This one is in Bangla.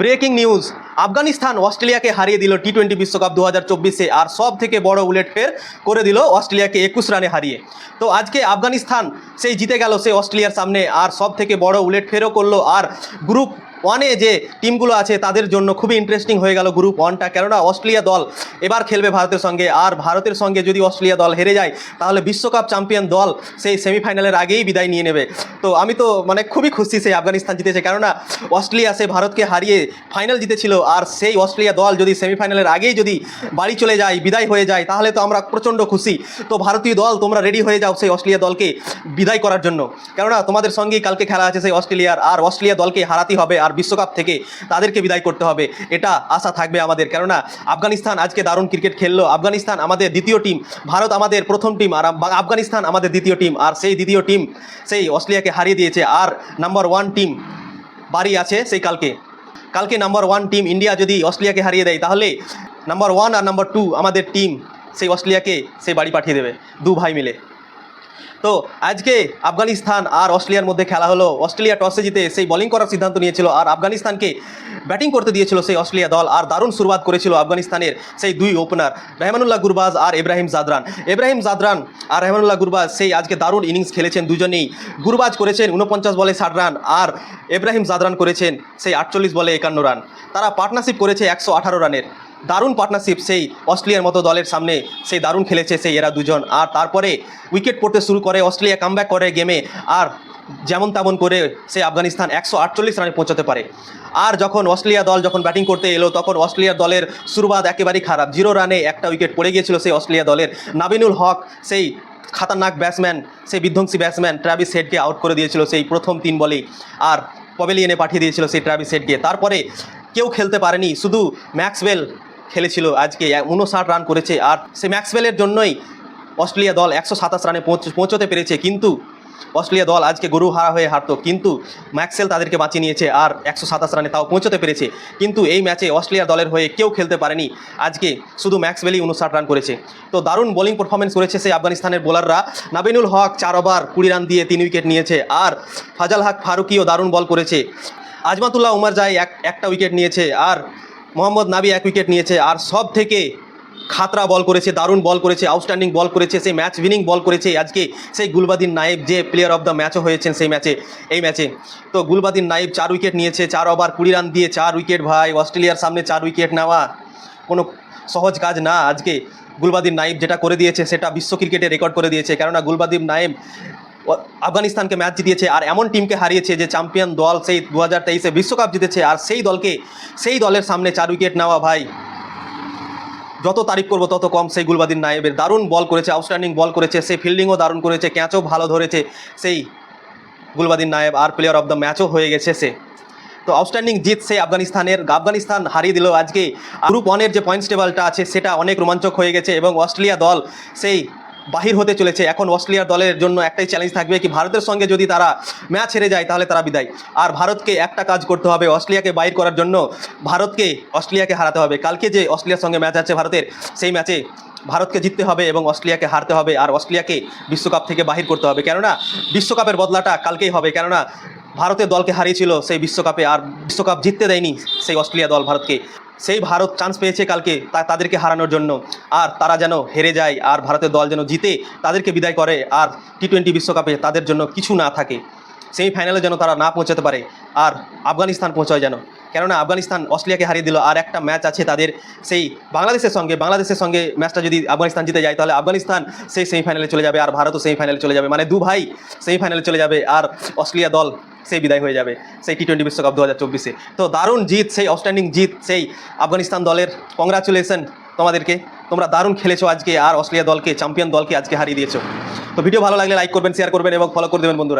Breaking news. আফগানিস্তান অস্ট্রেলিয়াকে হারিয়ে দিল টি টোয়েন্টি বিশ্বকাপ দু হাজার চব্বিশে আর সব থেকে বড় উলেটফের করে দিল অস্ট্রেলিয়াকে একুশ রানে হারিয়ে। তো আজকে আফগানিস্তান সেই জিতে গেল সেই অস্ট্রেলিয়ার সামনে আর সব থেকে বড় উলেটফেরও করল আর গ্রুপ ওয়ানে যে টিমগুলো আছে, তাদের জন্য খুবই ইন্টারেস্টিং হয়ে গেল গ্রুপ ওয়ানটা কেননা অস্ট্রেলিয়া দল এবার খেলবে ভারতের সঙ্গে। আর ভারতের সঙ্গে যদি অস্ট্রেলিয়া দল হেরে যায়, তাহলে বিশ্বকাপ চ্যাম্পিয়ন দল সেই সেমিফাইনালের আগেই বিদায় নিয়ে নেবে। তো আমি তো মানে খুবই খুশি সেই আফগানিস্তান জিতেছে। কেননা অস্ট্রেলিয়া সে ভারতকে হারিয়ে ফাইনাল জিতেছিল। আর সেই অস্ট্রেলিয়া দল যদি সেমিফাইনালের আগেই যদি বাড়ি চলে যায়, বিদায় হয়ে যায়, তাহলে তো আমরা প্রচণ্ড খুশি। তো ভারতীয় দল, তোমরা রেডি হয়ে যাও সেই অস্ট্রেলিয়া দলকে বিদায় করার জন্য। কেননা তোমাদের সঙ্গেই কালকে খেলা আছে সেই অস্ট্রেলিয়ার। আর অস্ট্রেলিয়া দলকে হারাতে হবে। আর বিশ্বকাপ থেকে তাদেরকে বিদায় করতে হবে। এটা আশা থাকবে আমাদের। কেননা আফগানিস্তান আজকে দারুণ ক্রিকেট খেললো। আফগানিস্তান আমাদের দ্বিতীয় টিম। ভারত আমাদের প্রথম টিম। আর আফগানিস্তান আমাদের দ্বিতীয় টিম। আর সেই দ্বিতীয় টিম সেই অস্ট্রেলিয়াকে হারিয়ে দিয়েছে। আর নাম্বার ওয়ান টিম বাড়ি আছে সেই কালকে। কালকে নাম্বার ওয়ান টিম ইন্ডিয়া যদি অস্ট্রেলিয়াকে হারিয়ে দেয়, তাহলে নাম্বার ওয়ান আর নাম্বার টু আমাদের টিম সেই অস্ট্রেলিয়াকে সেই বাড়ি পাঠিয়ে দেবে। দু ভাই মিলে। তো আজকে আফগানিস্তান আর অস্ট্রেলিয়ার মধ্যে খেলা হলো। অস্ট্রেলিয়া টসে জিতে সেই বোলিং করার সিদ্ধান্ত নিয়েছিল আর আফগানিস্তানকে ব্যাটিং করতে দিয়েছিল সেই অস্ট্রেলিয়া দল আর দারুণ শুরুয়াত করেছিল আফগানিস্তানের সেই দুই ওপেনার রেহমানুল্লাহ গুরবাজ আর ইব্রাহিম জাদরান। ইব্রাহিম জাদরান আর রেহমানুল্লাহ গুরবাজ সেই আজকে দারুণ ইনিংস খেলেছেন দুজনেই। গুরবাজ করেছেন উনপঞ্চাশ বলে ষাট রান আর ইব্রাহিম জাদরান করেছেন সেই আটচল্লিশ বলে একান্ন রান। তারা পার্টনারশিপ করেছে একশো আঠারো রানের। দারুণ পার্টনারশিপ সেই অস্ট্রেলিয়ার মতো দলের সামনে সেই দারুণ খেলেছে সেই এরা দুজন। আর তারপরে উইকেট পড়তে শুরু করে, অস্ট্রেলিয়া কামব্যাক করে গেমে আর যেমন তেমন করে সেই আফগানিস্তান একশো আটচল্লিশ রানে পৌঁছাতে পারে। আর যখন অস্ট্রেলিয়া দল যখন ব্যাটিং করতে এলো, তখন অস্ট্রেলিয়ার দলের শুরুবাদ একেবারেই খারাপ। জিরো রানে একটা উইকেট পড়ে গিয়েছিল সেই অস্ট্রেলিয়া দলের। নাবিনুল হক, সেই খাতারনাক ব্যাটসম্যান সেই বিধ্বংসী ব্যাটসম্যান ট্রাভিস হেডকে আউট করে দিয়েছিল সেই প্রথম তিন বলেই আর পবেলিয়নে পাঠিয়ে দিয়েছিল সেই ট্রাভিস হেডকে তারপরে কেউ খেলতে পারেনি, শুধু ম্যাক্সওয়েল খেলেছিল আজকে। উনষাট রান করেছে আর সে ম্যাক্সওয়েলের জন্যই অস্ট্রেলিয়া দল একশো সাতাশ রানে পৌঁছতে পেরেছে। কিন্তু অস্ট্রেলিয়া দল আজকে গরু হারা হয়ে হারতো। কিন্তু ম্যাক্সেল তাদেরকে বাঁচিয়ে নিয়েছে আর একশো সাতাশ রানে তাও পৌঁছতে পেরেছে। কিন্তু এই ম্যাচে অস্ট্রেলিয়া দলের হয়ে কেউ খেলতে পারেনি। আজকে শুধু ম্যাক্সওয়েলই উনষাট রান করেছে। তো দারুণ বোলিং পারফরমেন্স করেছে সেই আফগানিস্তানের বোলাররা। নাবিনুল হক চার ওভার, কুড়ি রান দিয়ে তিন উইকেট নিয়েছে আর ফাজাল হক ফারুকিও দারুণ বল করেছে। আজমাতুল্লাহ উমার জাই এক একটা উইকেট নিয়েছে আর মোহাম্মদ নাবি এক উইকেট নিয়েছে আর সব থেকে খাতরা বল করেছে, দারুণ বল করেছে আউটস্ট্যান্ডিং বল করেছে, সেই ম্যাচ উইনিং বল করেছে। আজকে সেই গুলবাদিন নায়েব যে প্লেয়ার অফ দ্য ম্যাচও হয়েছেন সেই ম্যাচে এই ম্যাচে তো গুলবাদিন নায়েব চার উইকেট নিয়েছে, চার ওভার কুড়ি রান দিয়ে চার উইকেট ভাই, অস্ট্রেলিয়ার সামনে চার উইকেট নেওয়া। কোনো সহজ কাজ না আজকে গুলবাদিন নাইব যেটা করে দিয়েছে, সেটা বিশ্ব ক্রিকেটে রেকর্ড করে দিয়েছে। কেননা গুলবাদিন নাইব আফগানিস্তানকে ম্যাচ জিতিয়েছে আর এমন টিমকে হারিয়েছে যে চ্যাম্পিয়ন দল সেই দু হাজার তেইশে বিশ্বকাপ জিতেছে আর সেই দলকে, সেই দলের সামনে চার উইকেট নেওয়া ভাই। যত তারিফ করব তত কম সেই গুলবাদিন নায়েবের। দারুণ বল করেছে আউটস্ট্যান্ডিং বল করেছে সেই ফিল্ডিংও দারুণ করেছে ক্যাচও ভালো ধরেছে সেই গুলবাদিন নায়েব আর প্লেয়ার অফ দ্য ম্যাচও হয়ে গেছে সে। তো আউটস্ট্যান্ডিং জিত সেই আফগানিস্তানের। আফগানিস্তান হারিয়ে দিল আজকে। গ্রুপ ওয়ানের যে পয়েন্টস টেবলটা আছে, সেটা অনেক রোমাঞ্চক হয়ে গেছে এবং অস্ট্রেলিয়া দল সেই বাহির হতে চলেছে। এখন অস্ট্রেলিয়ার দলের জন্য একটাই চ্যালেঞ্জ থাকবে কি ভারতের সঙ্গে যদি তারা ম্যাচ হেরে যায় তাহলে তারা বিদায়। আর ভারতকে একটা কাজ করতে হবে, অস্ট্রেলিয়াকে বাইর করার জন্য ভারতকে অস্ট্রেলিয়াকে হারাতে হবে। কালকে যে অস্ট্রেলিয়ার সঙ্গে ম্যাচ আছে ভারতের, সেই ম্যাচে ভারতকে জিততে হবে এবং অস্ট্রেলিয়াকে হারতে হবে আর অস্ট্রেলিয়াকে বিশ্বকাপ থেকে বাহির করতে হবে। কেননা বিশ্বকাপের বদলাটা কালকেই হবে। কেননা ভারতের দলকে হারিয়েছিল সেই বিশ্বকাপে আর বিশ্বকাপ জিততে দেয়নি সেই অস্ট্রেলিয়া দল ভারতকে। সেই ভারত চান্স পেয়েছে কালকে তাদেরকে হারানোর জন্য। আর তারা যেন হেরে যায়, আর ভারতের দল যেন জিতে, তাদেরকে বিদায় করে, আর টি টোয়েন্টি বিশ্বকাপে তাদের জন্য কিছু না থাকে। সেমিফাইনালে যেন তারা না পৌঁছাতে পারে, আর আফগানিস্তান পৌঁছায় যেন। কেননা আফগানিস্তান অস্ট্রেলিয়াকে হারিয়ে দিল, আর একটা ম্যাচ আছে তাদের সেই বাংলাদেশের সঙ্গে বাংলাদেশের সঙ্গে ম্যাচটা যদি আফগানিস্তান জিতে যায়, তাহলে আফগানিস্তান সেই সেমিফাইনালে চলে যাবে, আর ভারতও সেমিফাইনালে চলে যাবে। মানে দু ভাই সেমিফাইনালে চলে যাবে, আর অস্ট্রেলিয়া দল সেই বিদায় হয়ে যাবে, সেই টি টোয়েন্টি বিশ্বকাপ দু হাজার চব্বিশে। তো দারুণ জিত, সেই আউটস্ট্যান্ডিং জিত, সেই আফগানিস্তান দলের কংগ্রাচুলেশন তোমাদেরকে। তোমরা দারুণ খেলেছো আজকে, আর অস্ট্রেলিয়া দলকে চ্যাম্পিয়ন দলকে আজকে হারিয়ে দিয়েছ। তো ভিডিও ভালো লাগলে লাইক করবেন শেয়ার করবেন এবং ফলো করে দেবেন বন্ধুরা।